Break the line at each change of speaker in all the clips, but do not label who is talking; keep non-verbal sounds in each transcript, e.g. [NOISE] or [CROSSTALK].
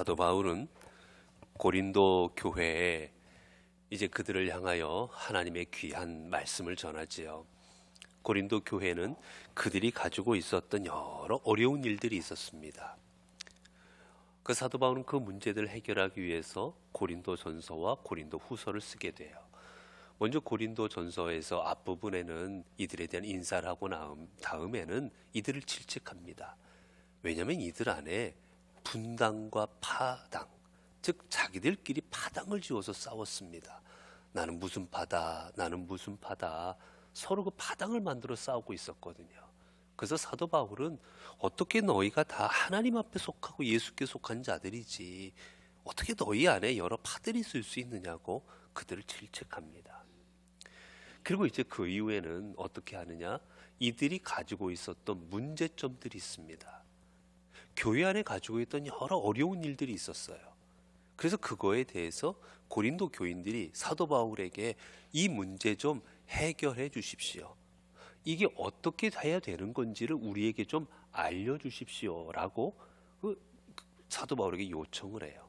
사도 바울은 고린도 교회에 이제 그들을 향하여 하나님의 귀한 말씀을 전하지요. 고린도 교회는 그들이 가지고 있었던 여러 어려운 일들이 있었습니다. 그 사도 바울은 그 문제들을 해결하기 위해서 고린도 전서와 고린도 후서를 쓰게 돼요. 먼저 고린도 전서에서 앞부분에는 이들에 대한 인사를 하고 나음, 다음에는 이들을 질책합니다. 왜냐하면 이들 안에 분당과 파당, 즉 자기들끼리 파당을 지어서 싸웠습니다. 나는 무슨 파다, 나는 무슨 파다, 서로 그 파당을 만들어 싸우고 있었거든요. 그래서 사도 바울은 어떻게 너희가 다 하나님 앞에 속하고 예수께 속한 자들이지 어떻게 너희 안에 여러 파들이 있을 수 있느냐고 그들을 질책합니다. 그리고 이제 그 이후에는 어떻게 하느냐? 이들이 가지고 있었던 문제점들이 있습니다. 교회 안에 가지고 있던 여러 어려운 일들이 있었어요. 그래서 그거에 대해서 고린도 교인들이 사도 바울에게 이 문제 좀 해결해 주십시오. 이게 어떻게 해야 되는 건지를 우리에게 좀 알려 주십시오라고 그 사도 바울에게 요청을 해요.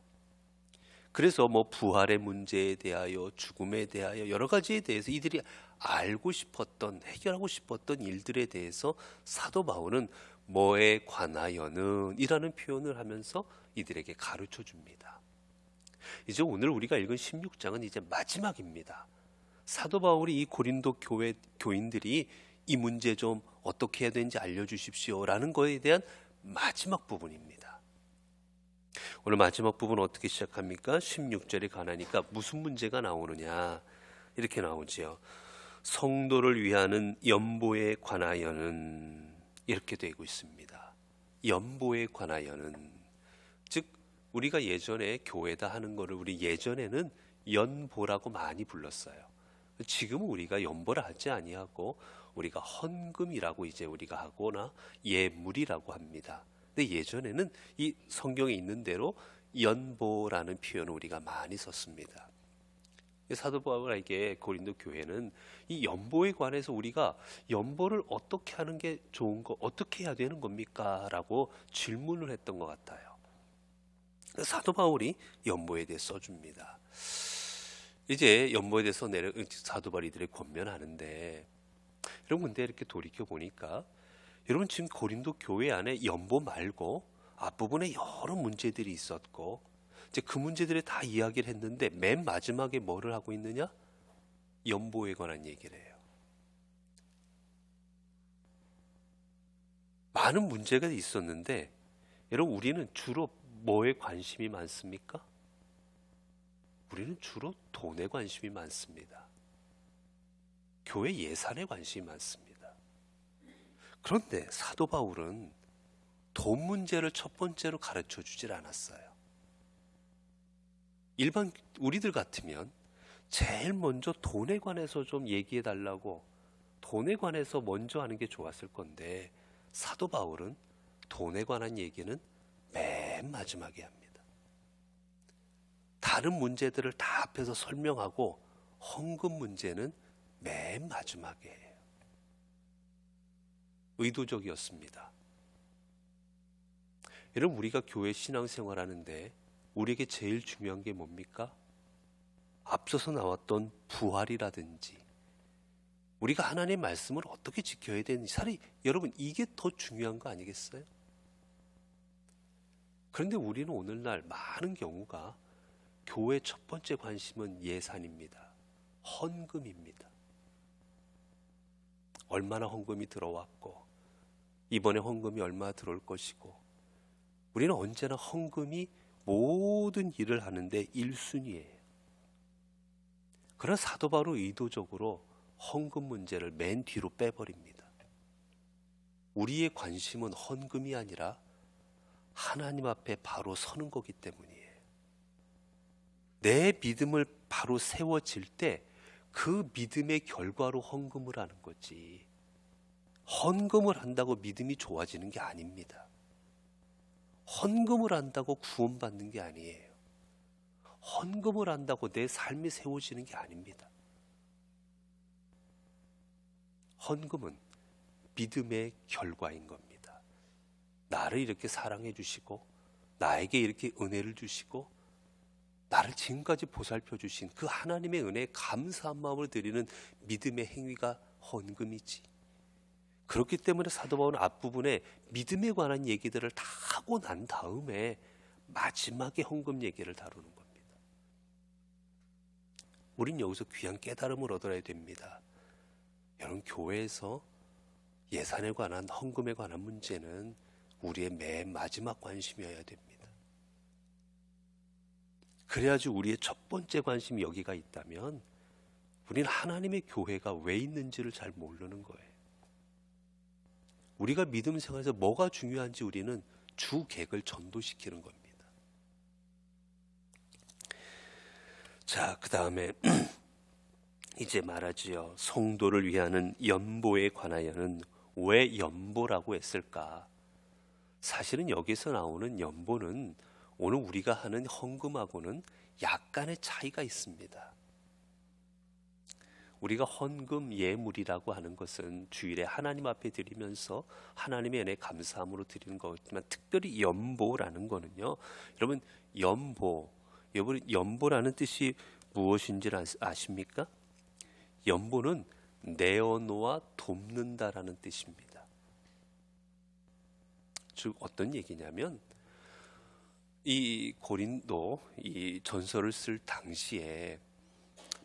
그래서 뭐 부활의 문제에 대하여 죽음에 대하여 여러 가지에 대해서 이들이 알고 싶었던 해결하고 싶었던 일들에 대해서 사도 바울은 뭐에 관하여는 이라는 표현을 하면서 이들에게 가르쳐 줍니다. 이제 오늘 우리가 읽은 16장은 이제 마지막입니다. 사도 바울이 이 고린도 교회 교인들이 이 문제 좀 어떻게 해야 되는지 알려주십시오라는 거에 대한 마지막 부분입니다. 오늘 마지막 부분 어떻게 시작합니까? 16절에 가나니까 무슨 문제가 나오느냐 이렇게 나오지요. 성도를 위하는 연보에 관하여는 이렇게 되고 있습니다. 연보에 관하여는 즉 우리가 예전에 교회다 하는 거를 우리 예전에는 연보라고 많이 불렀어요. 지금은 우리가 연보라 하지 아니하고 우리가 헌금이라고 이제 우리가 하거나 예물이라고 합니다. 근데 예전에는 이 성경에 있는 대로 연보라는 표현을 우리가 많이 썼습니다. 사도 바울에게 고린도 교회는 이 연보에 관해서 우리가 연보를 어떻게 하는 게 좋은 거 어떻게 해야 되는 겁니까?라고 질문을 했던 것 같아요. 사도 바울이 연보에 대해 써줍니다. 이제 연보에 대해서 내려 사도 바울 이들이 권면하는데 여러분 근데 이렇게 돌이켜 보니까 여러분 지금 고린도 교회 안에 연보 말고 앞부분에 여러 문제들이 있었고 이제 그 문제들에 다 이야기를 했는데 맨 마지막에 뭐를 하고 있느냐? 연보에 관한 얘기를 해요. 많은 문제가 있었는데 여러분 우리는 주로 뭐에 관심이 많습니까? 우리는 주로 돈에 관심이 많습니다. 교회 예산에 관심이 많습니다. 그런데 사도 바울은 돈 문제를 첫 번째로 가르쳐 주질 않았어요. 일반 우리들 같으면 제일 먼저 돈에 관해서 좀 얘기해 달라고 돈에 관해서 먼저 하는 게 좋았을 건데 사도 바울은 돈에 관한 얘기는 맨 마지막에 합니다. 다른 문제들을 다 앞에서 설명하고 헌금 문제는 맨 마지막에 해요. 의도적이었습니다. 여러분 우리가 교회 신앙생활 하는데 우리에게 제일 중요한 게 뭡니까? 앞서서 나왔던 부활이라든지 우리가 하나님의 말씀을 어떻게 지켜야 되는지 사실 여러분 이게 더 중요한 거 아니겠어요? 그런데 우리는 오늘날 많은 경우가 교회 첫 번째 관심은 예산입니다. 헌금입니다. 얼마나 헌금이 들어왔고 이번에 헌금이 얼마 들어올 것이고 우리는 언제나 헌금이 모든 일을 하는데 1순위예요. 그러나 사도 바로 의도적으로 헌금 문제를 맨 뒤로 빼버립니다. 우리의 관심은 헌금이 아니라 하나님 앞에 바로 서는 거기 때문이에요. 내 믿음을 바로 세워질 때 그 믿음의 결과로 헌금을 하는 거지. 헌금을 한다고 믿음이 좋아지는 게 아닙니다. 헌금을 한다고 구원받는 게 아니에요. 헌금을 한다고 내 삶이 세워지는 게 아닙니다. 헌금은 믿음의 결과인 겁니다. 나를 이렇게 사랑해 주시고 나에게 이렇게 은혜를 주시고 나를 지금까지 보살펴 주신 그 하나님의 은혜에 감사한 마음을 드리는 믿음의 행위가 헌금이지. 그렇기 때문에 사도 바울은 앞부분에 믿음에 관한 얘기들을 다 하고 난 다음에 마지막에 헌금 얘기를 다루는 겁니다. 우린 여기서 귀한 깨달음을 얻어야 됩니다. 여러분 교회에서 예산에 관한 헌금에 관한 문제는 우리의 맨 마지막 관심이어야 됩니다. 그래야지 우리의 첫 번째 관심이 여기가 있다면 우리는 하나님의 교회가 왜 있는지를 잘 모르는 거예요. 우리가 믿음 생활에서 뭐가 중요한지 우리는 주객을 전도시키는 겁니다. 자, 그 다음에 [CLEARS THROAT] 이제 말하지요. 성도를 위하는 연보에 관하여는 왜 연보라고 했을까? 사실은 여기서 나오는 연보는 오늘 우리가 하는 헌금하고는 약간의 차이가 있습니다. 우리가 헌금 예물이라고 하는 것은 주일에 하나님 앞에 드리면서 하나님의 은혜 감사함으로 드리는 거지만 특별히 연보라는 거는요. 여러분 연보, 여러분 연보라는 뜻이 무엇인지 아십니까? 연보는 내어놓아 돕는다라는 뜻입니다. 즉 어떤 얘기냐면 이 고린도 이 전설을 쓸 당시에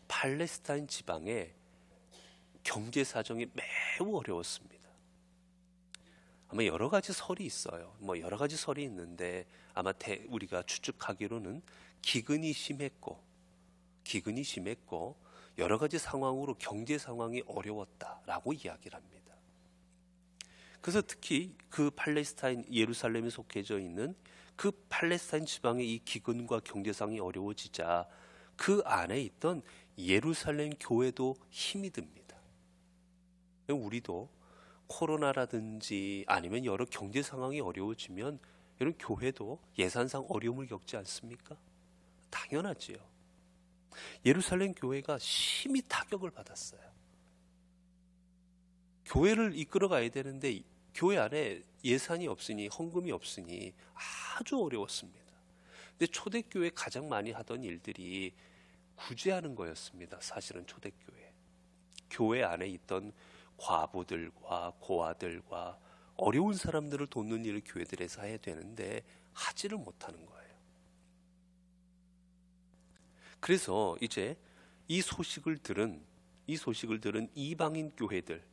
팔레스타인 지방의 경제 사정이 매우 어려웠습니다. 아마 여러 가지 설이 있어요. 뭐 여러 가지 설이 있는데 아마 대, 우리가 추측하기로는 기근이 심했고 기근이 심했고 여러 가지 상황으로 경제 상황이 어려웠다라고 이야기를 합니다. 그래서 특히 그 팔레스타인 예루살렘에 속해져 있는 그 팔레스타인 지방의 이 기근과 경제상이 어려워지자 그 안에 있던 예루살렘 교회도 힘이 듭니다. 우리도 코로나라든지 아니면 여러 경제 상황이 어려워지면 이런 교회도 예산상 어려움을 겪지 않습니까? 당연하지요. 예루살렘 교회가 심히 타격을 받았어요. 교회를 이끌어 가야 되는데 교회 안에 예산이 없으니 헌금이 없으니 아주 어려웠습니다. 근데 초대교회 가장 많이 하던 일들이 구제하는 거였습니다. 사실은 초대교회. 교회 안에 있던 과부들과 고아들과 어려운 사람들을 돕는 일을 교회들에서 해야 되는데 하지를 못하는 거예요. 그래서 이제 이 소식을 들은 이 소식을 들은 이방인 교회들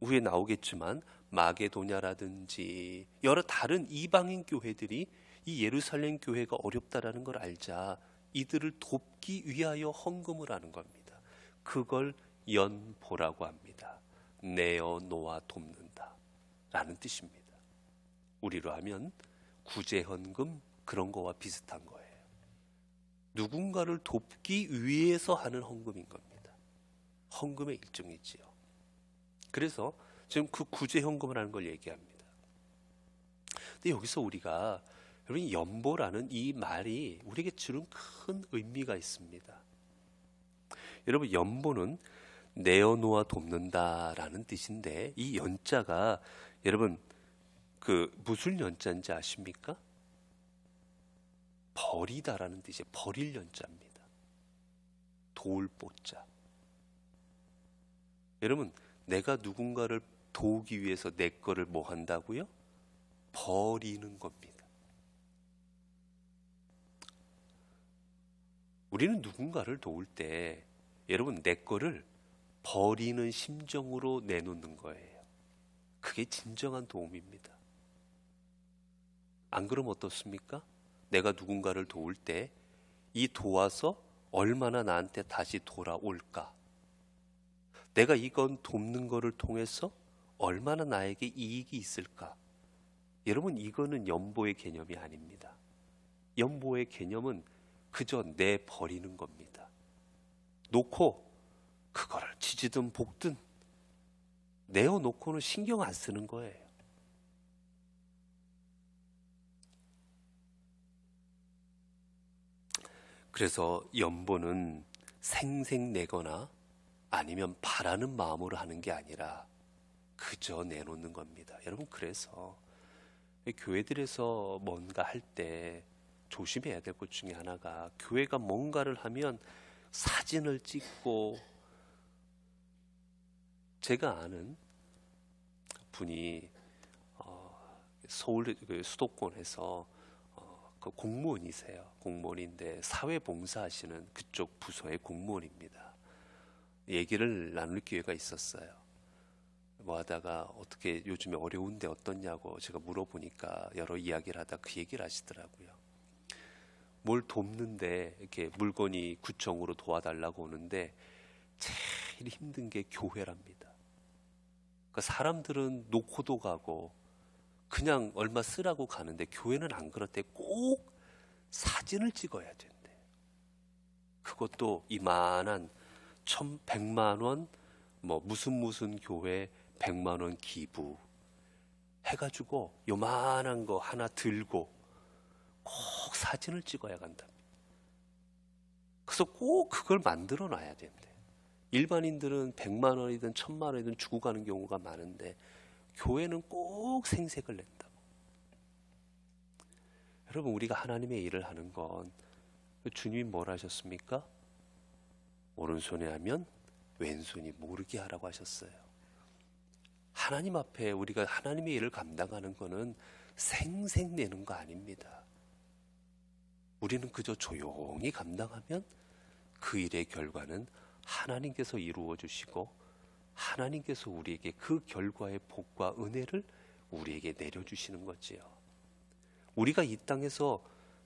후에 나오겠지만 마게도냐라든지 여러 다른 이방인 교회들이 이 예루살렘 교회가 어렵다라는 걸 알자 이들을 돕기 위하여 헌금을 하는 겁니다. 그걸 연보라고 합니다. 내어 놓아 돕는다. 라는 뜻입니다. 우리로 하면 구제헌금 그런 거와 비슷한 거예요. 누군가를 돕기 위해서 하는 헌금인 겁니다. 헌금의 일종이지요. 그래서 지금 그 구제헌금을 하는 걸 얘기합니다. 근데 여기서 우리가 여러분 연보라는 이 말이 우리에게 주는 큰 의미가 있습니다. 여러분 연보는 내어놓아 돕는다라는 뜻인데 이 연자가 여러분 그 무슨 연자인지 아십니까? 버리다라는 뜻이 버릴 연자입니다. 도울 보자. 여러분 내가 누군가를 도우기 위해서 내 거를 뭐 한다고요? 버리는 겁니다. 우리는 누군가를 도울 때 여러분 내 거를 버리는 심정으로 내놓는 거예요. 그게 진정한 도움입니다. 안 그럼 어떻습니까? 내가 누군가를 도울 때 이 도와서 얼마나 나한테 다시 돌아올까? 내가 이건 돕는 거를 통해서 얼마나 나에게 이익이 있을까? 여러분 이거는 연보의 개념이 아닙니다. 연보의 개념은 그저 내 버리는 겁니다. 놓고 그거를 지지든 볶든 내어 놓고는 신경 안 쓰는 거예요. 그래서 연보는 생생내거나 아니면 바라는 마음으로 하는 게 아니라 그저 내놓는 겁니다. 여러분 그래서 교회들에서 뭔가 할 때 조심해야 될 것 중에 하나가 교회가 뭔가를 하면 사진을 찍고 제가 아는 분이 어, 서울 그 수도권에서 어, 그 공무원이세요. 공무원인데 사회봉사하시는 그쪽 부서의 공무원입니다. 얘기를 나눌 기회가 있었어요. 뭐 하다가 어떻게 요즘에 어려운데 어떻냐고 제가 물어보니까 여러 이야기를 하다 그 얘기를 하시더라고요. 뭘 돕는데 이렇게 물건이 구청으로 도와달라고 오는데 제일 힘든 게 교회랍니다. 그러니까 사람들은 놓고도 가고 그냥 얼마 쓰라고 가는데 교회는 안 그렇대. 꼭 사진을 찍어야 된대. 그것도 이만한 천 백만 원, 뭐 무슨 무슨 교회 백만 원 기부 해가지고 요만한 거 하나 들고 꼭 사진을 찍어야 간답니다. 그래서 꼭 그걸 만들어 놔야 된대. 일반인들은 백만 원이든 천만 원이든 주고 가는 경우가 많은데 교회는 꼭 생색을 낸다고. 여러분 우리가 하나님의 일을 하는 건 주님이 뭘 하셨습니까? 오른손에 하면 왼손이 모르게 하라고 하셨어요. 하나님 앞에 우리가 하나님의 일을 감당하는 거는 생색내는 거 아닙니다. 우리는 그저 조용히 감당하면 그 일의 결과는 하나님께서 이루어 주시고 하나님께서 우리에게 그 결과의 복과 은혜를 우리에게 내려 주시는 거지요. 우리가 이 땅에서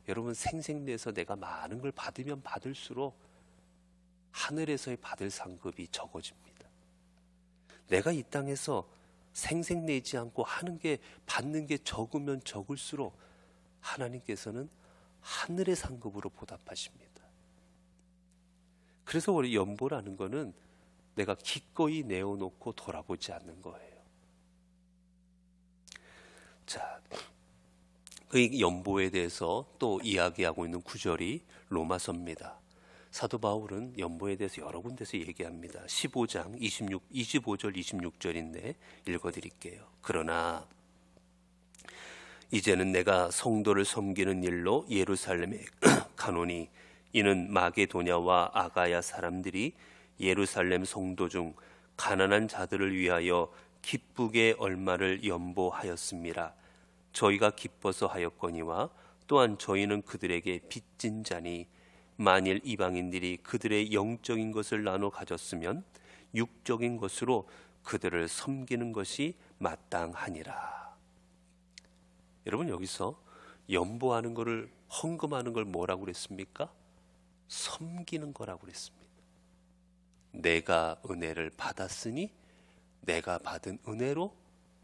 여러분 생생내서 내가 많은 걸 받으면 받을수록 하늘에서의 받을 상급이 적어집니다. 내가 이 땅에서 생색내지 않고 하는 게 받는 게 적으면 적을수록 하나님께서는 하늘의 상급으로 보답하십니다. 그래서 우리 연보라는 거는 내가 기꺼이 내어놓고 돌아보지 않는 거예요. 자, 그 연보에 대해서 또 이야기하고 있는 구절이 로마서입니다. 사도 바울은 연보에 대해서 여러 군데서 얘기합니다. 15장 26, 25절 26절인데 읽어드릴게요. 그러나 이제는 내가 성도를 섬기는 일로 예루살렘에 [CLEARS THROAT] 가노니 이는 마게도냐와 아가야 사람들이 예루살렘 성도 중 가난한 자들을 위하여 기쁘게 얼마를 연보하였습니다. 저희가 기뻐서 하였거니와 또한 저희는 그들에게 빚진 자니 만일 이방인들이 그들의 영적인 것을 나눠 가졌으면 육적인 것으로 그들을 섬기는 것이 마땅하니라. 여러분 여기서 연보하는 것을 헌금하는 걸 뭐라고 그랬습니까? 섬기는 거라고 그랬습니다. 내가 은혜를 받았으니 내가 받은 은혜로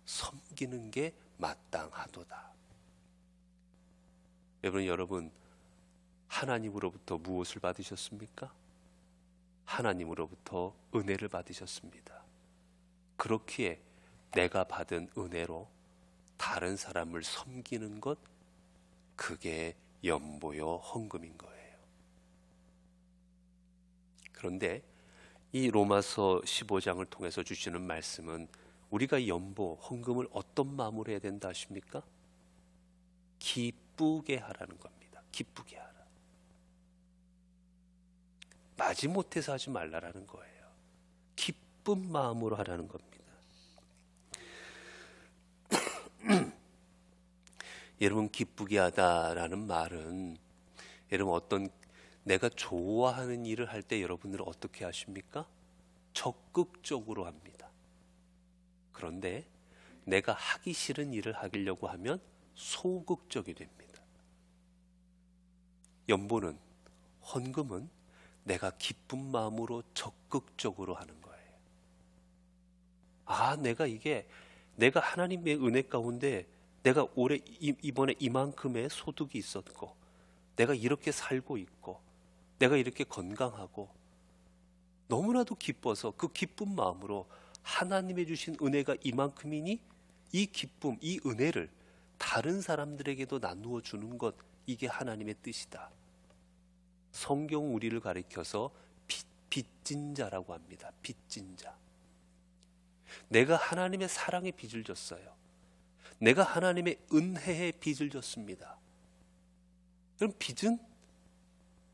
섬기는 게 마땅하도다. 여러분, 여러분, 하나님으로부터 무엇을 받으셨습니까? 하나님으로부터 은혜를 받으셨습니다. 그렇기에 내가 받은 은혜로 다른 사람을 섬기는 것, 그게 연보요 헌금인 거예요. 그런데 이 로마서 15장을 통해서 주시는 말씀은 우리가 연보, 헌금을 어떤 마음으로 해야 된다 하십니까? 기쁘게 하라는 겁니다. 기쁘게 하라. 마지못해서 하지 말라라는 거예요. 기쁜 마음으로 하라는 겁니다. 여러분 기쁘게 하다라는 말은 여러분 어떤 내가 좋아하는 일을 할 때 여러분들은 어떻게 하십니까? 적극적으로 합니다. 그런데 내가 하기 싫은 일을 하려고 하면 소극적이 됩니다. 연보는 헌금은 내가 기쁜 마음으로 적극적으로 하는 거예요. 아, 내가 이게 내가 하나님의 은혜 가운데 내가 올해 이번에 이만큼의 소득이 있었고 내가 이렇게 살고 있고 내가 이렇게 건강하고 너무나도 기뻐서 그 기쁜 마음으로 하나님의 주신 은혜가 이만큼이니 이 기쁨, 이 은혜를 다른 사람들에게도 나누어 주는 것 이게 하나님의 뜻이다. 성경 우리를 가리켜서 빚, 빚진 자라고 합니다. 빚진 자. 내가 하나님의 사랑의 빚을 졌어요. 내가 하나님의 은혜에 빚을 졌습니다. 그럼 빚은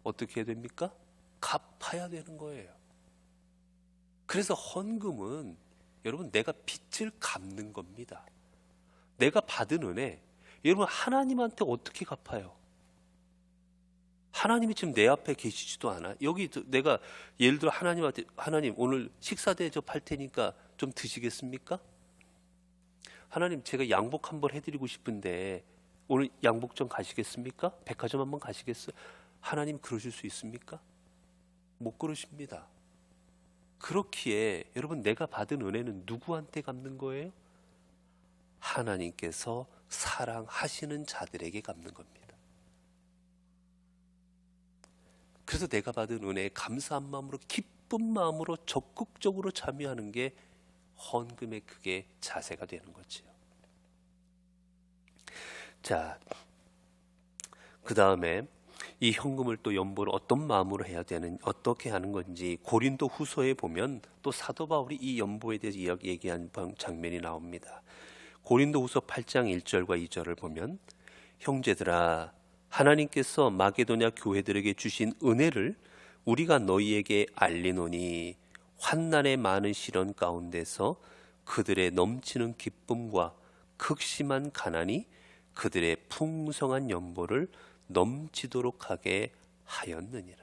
어떻게 해야 됩니까? 갚아야 되는 거예요. 그래서 헌금은 여러분 내가 빚을 갚는 겁니다. 내가 받은 은혜 여러분 하나님한테 어떻게 갚아요? 하나님이 지금 내 앞에 계시지도 않아. 여기 저- 내가 예를 들어 하나님한테 하나님 오늘 식사 대접할 테니까 좀 드시겠습니까? 하나님 제가 양복 한번 해드리고 싶은데 오늘 양복점 가시겠습니까? 백화점 한번 가시겠어요? 하나님 그러실 수 있습니까? 못 그러십니다. 그렇기에 여러분 내가 받은 은혜는 누구한테 갚는 거예요? 하나님께서 사랑하시는 자들에게 갚는 겁니다. 그래서 내가 받은 은혜에 감사한 마음으로 기쁜 마음으로 적극적으로 참여하는 게 헌금의 그게 자세가 되는 거지요. 자, 그 다음에 이 현금을 또 연보를 어떤 마음으로 해야 되는 어떻게 하는 건지 고린도 후서에 보면 또 사도 바울이 이 연보에 대해서 이야기 얘기한 방- 장면이 나옵니다. 고린도 후서 8장 1절과 2절을 보면 형제들아 하나님께서 마게도냐 교회들에게 주신 은혜를 우리가 너희에게 알리노니 환난의 많은 시련 가운데서 그들의 넘치는 기쁨과 극심한 가난이 그들의 풍성한 연보를 넘치도록 하게 하였느니라.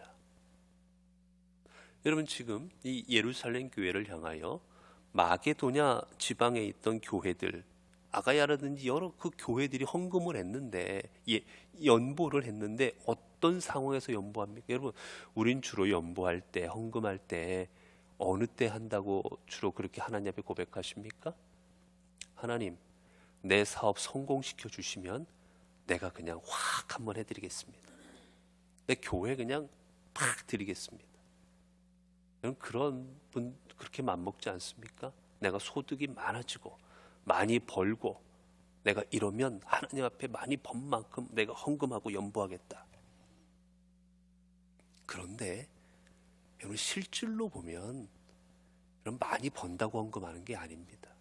여러분 지금 이 예루살렘 교회를 향하여 마게도냐 지방에 있던 교회들 아가야라든지 여러 그 교회들이 헌금을 했는데 예, 연보를 했는데 어떤 상황에서 연보합니까? 여러분 우린 주로 연보할 때 헌금할 때 어느 때 한다고 주로 그렇게 하나님 앞에 고백하십니까? 하나님 내 사업 성공시켜 주시면 내가 그냥 확 한번 해드리겠습니다. 내 교회 그냥 팍 드리겠습니다. 그런 분 그렇게 맘먹지 않습니까? 내가 소득이 많아지고 많이 벌고 내가 이러면 하나님 앞에 많이 번 만큼 내가 헌금하고 연보하겠다. 그런데 여러분 실질로 보면 여러분 많이 번다고 헌금하는 게 아닙니다.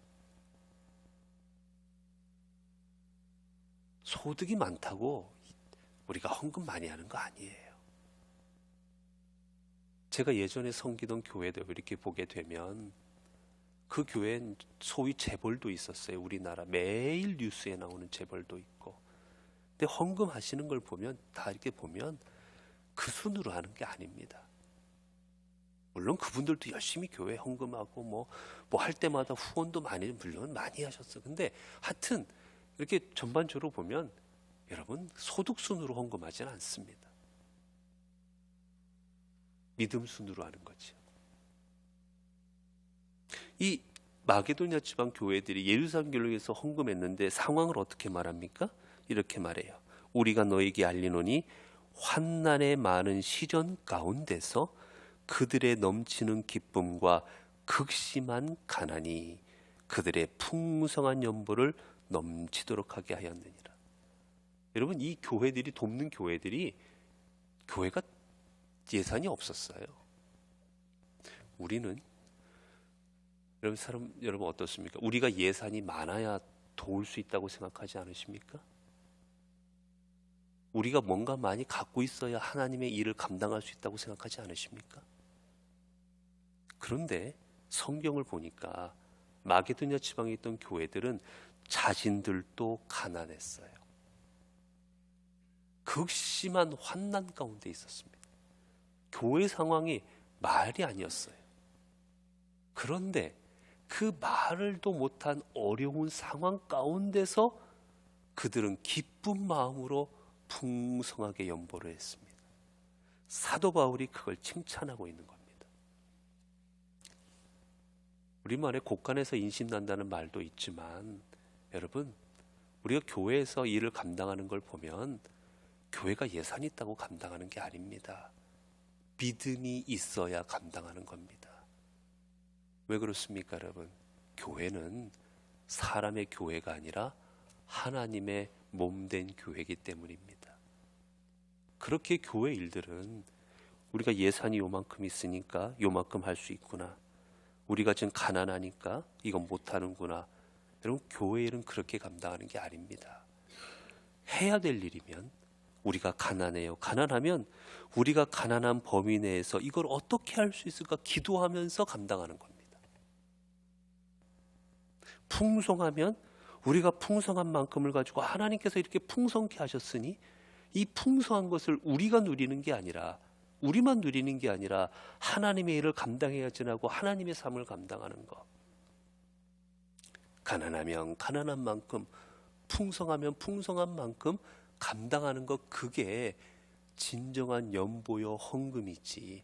소득이 많다고 우리가 헌금 많이 하는 거 아니에요. 제가 예전에 섬기던 교회도 이렇게 보게 되면 그 교회엔 소위 재벌도 있었어요. 우리나라 매일 뉴스에 나오는 재벌도 있고. 근데 헌금 하시는 걸 보면 다 이렇게 보면 그 순으로 하는 게 아닙니다. 물론 그분들도 열심히 교회 헌금하고 뭐 뭐 할 때마다 후원도 많이 물론 많이 하셨어. 근데 하여튼 이렇게 전반적으로 보면 여러분 소득 순으로 헌금하지는 않습니다. 믿음 순으로 하는 거죠. 이 마게도냐 지방 교회들이 예루살렘 교회에서 헌금했는데 상황을 어떻게 말합니까? 이렇게 말해요. 우리가 너에게 알리노니 환난의 많은 시련 가운데서 그들의 넘치는 기쁨과 극심한 가난이 그들의 풍성한 연보를 넘치도록 하게 하였느니라. 여러분 이 교회들이 돕는 교회들이 교회가 예산이 없었어요. 우리는 여러분 사람 여러분 어떻습니까? 우리가 예산이 많아야 도울 수 있다고 생각하지 않으십니까? 우리가 뭔가 많이 갖고 있어야 하나님의 일을 감당할 수 있다고 생각하지 않으십니까? 그런데 성경을 보니까 마게도냐 지방에 있던 교회들은 자신들도 가난했어요. 극심한 환난 가운데 있었습니다. 교회 상황이 말이 아니었어요. 그런데 그 말을도 못한 어려운 상황 가운데서 그들은 기쁜 마음으로 풍성하게 연보를 했습니다. 사도 바울이 그걸 칭찬하고 있는 겁니다. 우리말에 곳간에서 인심난다는 말도 있지만 여러분 우리가 교회에서 일을 감당하는 걸 보면 교회가 예산이 있다고 감당하는 게 아닙니다. 믿음이 있어야 감당하는 겁니다. 왜 그렇습니까, 여러분? 교회는 사람의 교회가 아니라 하나님의 몸된 교회이기 때문입니다. 그렇게 교회 일들은 우리가 예산이 요만큼 있으니까 요만큼 할 수 있구나. 우리가 지금 가난하니까 이건 못 하는구나. 여러분 교회 일은 그렇게 감당하는 게 아닙니다. 해야 될 일이면 우리가 가난해요. 가난하면 우리가 가난한 범위 내에서 이걸 어떻게 할 수 있을까 기도하면서 감당하는 겁니다. 풍성하면 우리가 풍성한 만큼을 가지고 하나님께서 이렇게 풍성케 하셨으니 이 풍성한 것을 우리가 누리는 게 아니라 우리만 누리는 게 아니라 하나님의 일을 감당해야지 하고 하나님의 삶을 감당하는 것. 가난하면 가난한 만큼 풍성하면 풍성한 만큼 감당하는 것 그게 진정한 연보여 헌금이지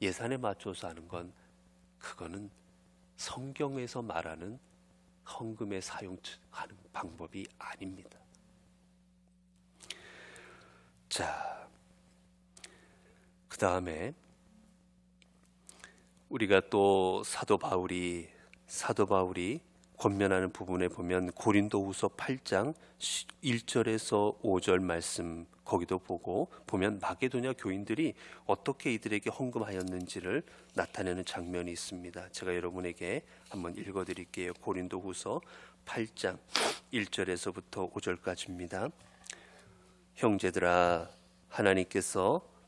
예산에 맞춰서 하는 건 그거는 성경에서 말하는 헌금의 사용하는 방법이 아닙니다. 자, 그 다음에 우리가 또 사도 바울이 사도 바울이 권면하는 부분에 보면 고린도후서 8장 1절에서 5절 말씀 거기도 보고 보면 마게도냐 교인들이 어떻게 이들에게 헌금하였는지를 나타내는 장면이 있습니다. 제가 여러분에게 한번 읽어 드릴게요. 고린도후서 8장 1절에서부터 5절까지입니다. 형제들아 하나님께서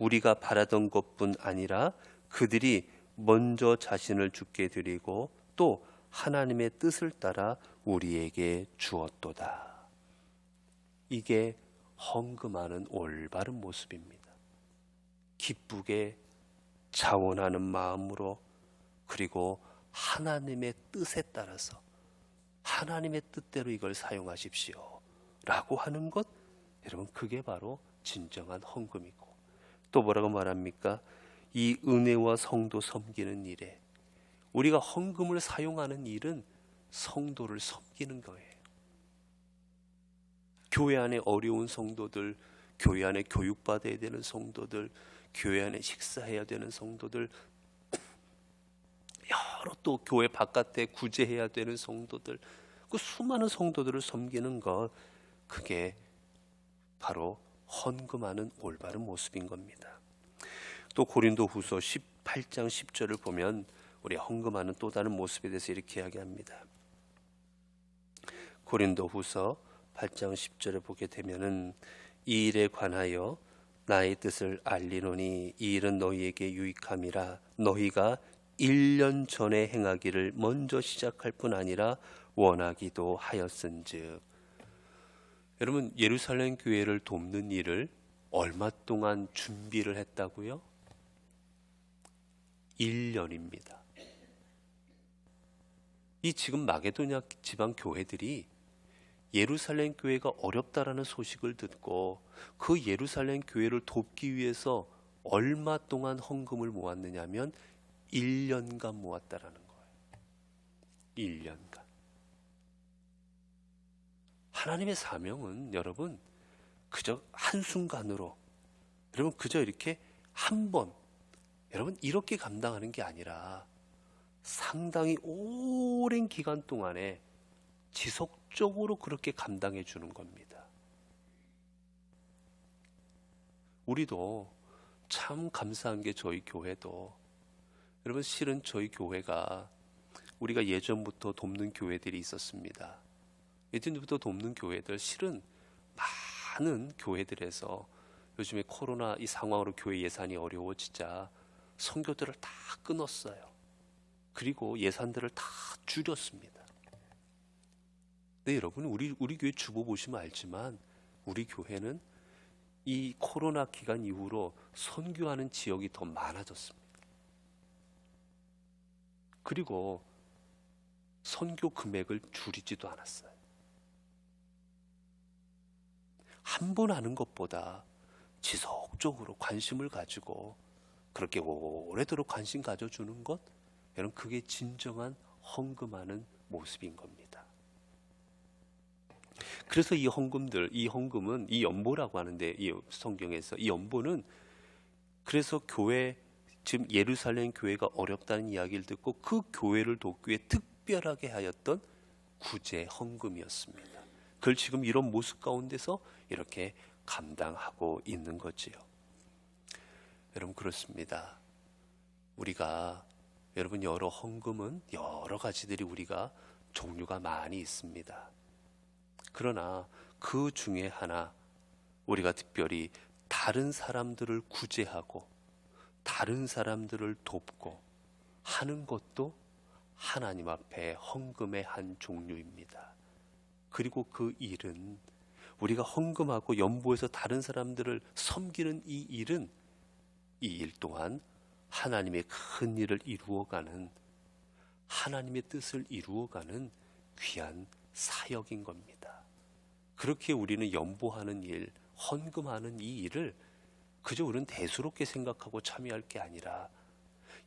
우리가 바라던 것뿐 아니라 그들이 먼저 자신을 죽게 드리고 또 하나님의 뜻을 따라 우리에게 주었도다. 이게 헌금하는 올바른 모습입니다. 기쁘게 자원하는 마음으로 그리고 하나님의 뜻에 따라서 하나님의 뜻대로 이걸 사용하십시오. 라고 하는 것, 여러분, 그게 바로 진정한 헌금이고, 또 뭐라고 말합니까? 이 은혜와 성도 섬기는 일에 우리가 헌금을 사용하는 일은 성도를 섬기는 거예요. 교회 안에 어려운 성도들, 교회 안에 교육받아야 되는 성도들, 교회 안에 식사해야 되는 성도들, [CLEARS THROAT] 여러 또 교회 바깥에 구제해야 되는 성도들, 그 수많은 성도들을 섬기는 것, 그게 바로 헌금하는 올바른 모습인 겁니다. 또 고린도 후서 18장 10절을 보면 우리 헌금하는 또 다른 모습에 대해서 이렇게 이야기합니다. 고린도 후서 8장 10절을 보게 되면은 이 일에 관하여 나의 뜻을 알리노니 이 일은 너희에게 유익함이라 너희가 1년 전에 행하기를 먼저 시작할 뿐 아니라 원하기도 하였은즉 여러분 예루살렘 교회를 돕는 일을 얼마 동안 준비를 했다고요? 1년입니다. 이 지금 마게도냐 지방 교회들이 예루살렘 교회가 어렵다라는 소식을 듣고 그 예루살렘 교회를 돕기 위해서 얼마 동안 헌금을 모았느냐면 1년간 모았다라는 거예요. 1년간. 하나님의 사명은 여러분 그저 한순간으로 여러분 그저 이렇게 한 번 여러분 이렇게 감당하는 게 아니라 상당히 오랜 기간 동안에 지속적으로 그렇게 감당해 주는 겁니다. 우리도 참 감사한 게 저희 교회도 여러분 실은 저희 교회가 우리가 예전부터 돕는 교회들이 있었습니다. 예전부터 돕는 교회들 실은 많은 교회들에서 요즘에 코로나 이 상황으로 교회 예산이 어려워지자 선교들을 다 끊었어요. 그리고 예산들을 다 줄였습니다. 네, 여러분, 우리 우리 교회 주보 보시면 알지만 우리 교회는 이 코로나 기간 이후로 선교하는 지역이 더 많아졌습니다. 그리고 선교 금액을 줄이지도 않았어요. 한 번 하는 것보다 지속적으로 관심을 가지고 그렇게 오래도록 관심 가져주는 것, 여러분 그게 진정한 헌금하는 모습인 겁니다. 그래서 이 헌금들, 이 헌금은 이 연보라고 하는데 이 성경에서 이 연보는 그래서 교회 지금 예루살렘 교회가 어렵다는 이야기를 듣고 그 교회를 돕기 위해 특별하게 하였던 구제 헌금이었습니다. 그걸 지금 이런 모습 가운데서 이렇게 감당하고 있는 거지요. 여러분 그렇습니다. 우리가 여러분 여러 헌금은 여러 가지들이 우리가 종류가 많이 있습니다. 그러나 그 중에 하나 우리가 특별히 다른 사람들을 구제하고 다른 사람들을 돕고 하는 것도 하나님 앞에 헌금의 한 종류입니다. 그리고 그 일은 우리가 헌금하고 연보해서 다른 사람들을 섬기는 이 일은 이 일 동안 하나님의 큰 일을 이루어가는 하나님의 뜻을 이루어가는 귀한 사역인 겁니다. 그렇게 우리는 연보하는 일, 헌금하는 이 일을 그저 우리는 대수롭게 생각하고 참여할 게 아니라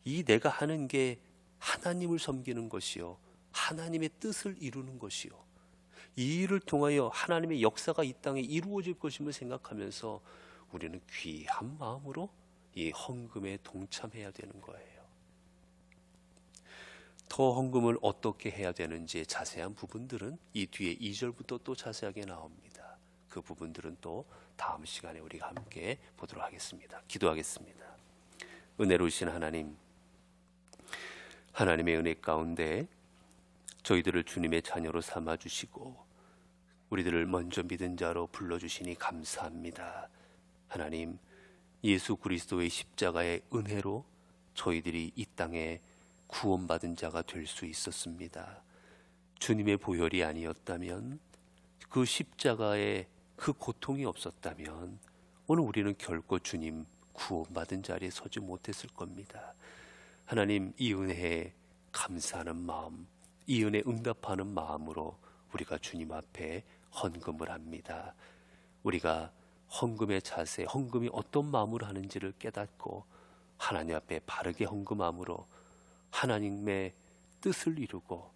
이 내가 하는 게 하나님을 섬기는 것이요. 하나님의 뜻을 이루는 것이요. 이 일을 통하여 하나님의 역사가 이 땅에 이루어질 것임을 생각하면서 우리는 귀한 마음으로 이 헌금에 동참해야 되는 거예요. 더 헌금을 어떻게 해야 되는지 자세한 부분들은 이 뒤에 2절부터 또 자세하게 나옵니다. 그 부분들은 또 다음 시간에 우리가 함께 보도록 하겠습니다. 기도하겠습니다. 은혜로우신 하나님, 하나님의 은혜 가운데 저희들을 주님의 자녀로 삼아 주시고 우리들을 먼저 믿은 자로 불러 주시니 감사합니다. 하나님, 예수 그리스도의 십자가의 은혜로 저희들이 이 땅에 구원받은 자가 될 수 있었습니다. 주님의 보혈이 아니었다면 그 십자가의 그 고통이 없었다면 오늘 우리는 결코 주님 구원받은 자리에 서지 못했을 겁니다. 하나님 이 은혜에 감사하는 마음, 이 은혜 응답하는 마음으로 우리가 주님 앞에 헌금을 합니다. 우리가 헌금의 자세, 헌금이 어떤 마음으로 하는지를 깨닫고 하나님 앞에 바르게 헌금함으로 하나님의 뜻을 이루고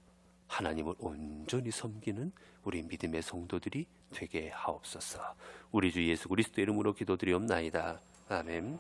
하나님을 온전히 섬기는 우리 믿음의 성도들이 되게 하옵소서. 우리 주 예수 그리스도 이름으로 기도드리옵나이다. 아멘.